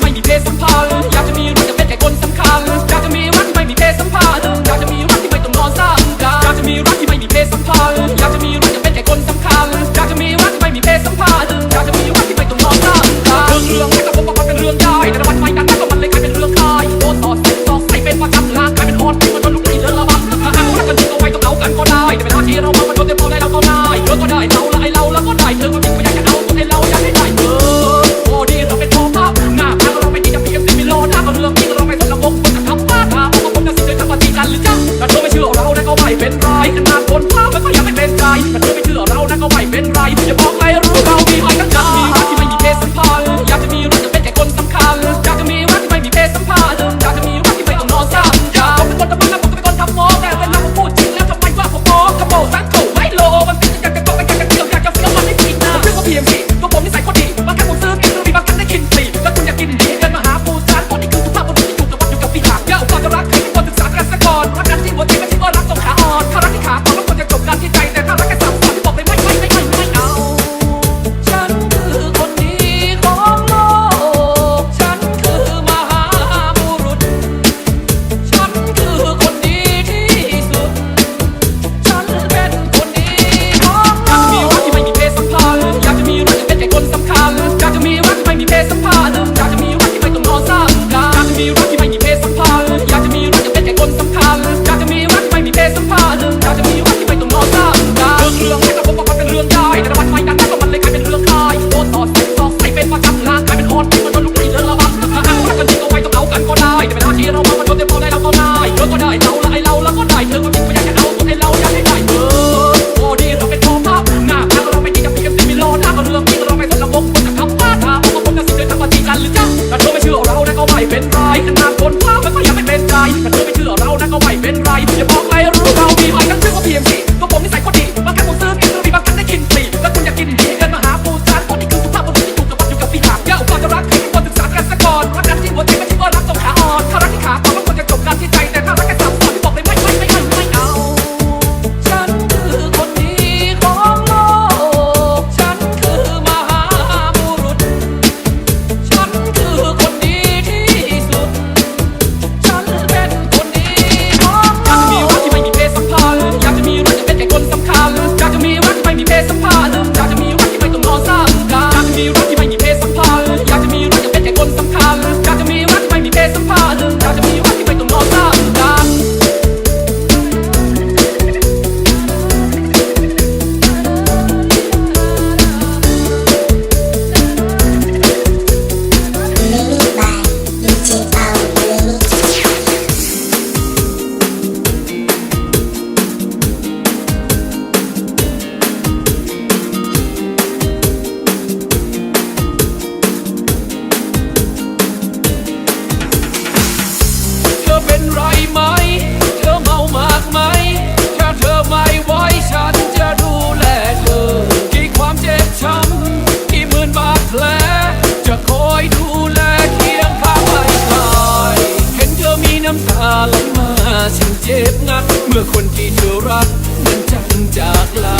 ที่ไม่มีเพศสัมพันธ์อยากจะมีรักแต่เป็นแค่คนสำคัญอยากจะมีรักที่ไม่มีเพศสัมพันธ์อยากจะมีรักที่ไม่ต้องนอนซ้ำกันอยากจะมีรักที่ไม่มีเพศสัมพันธ์อยากจะมีรักแต่เป็นแค่คนสำคัญอยากจะมีรักที่ไม่มีเพศสัมพันธ์อยากจะมีรักที่ไม่ต้องนอนซ้ำกันเรื่องเรื่องแค่ก็พบว่ามันเป็นเรื่องใหญ่แต่ละวันไม่กันแล้วก็มันเลยกลายเป็นเรื่องคายโดนต่อสิบต่อใส่เป็นประจำลากลายเป็นออดที่มันโดนลุกหนีเรื่อะระบำถ้าอ้างรักกันจริงเอาไว้ต้องเอากันก็ได้แต่เวลาที่เรา life. รักมันจังจากลา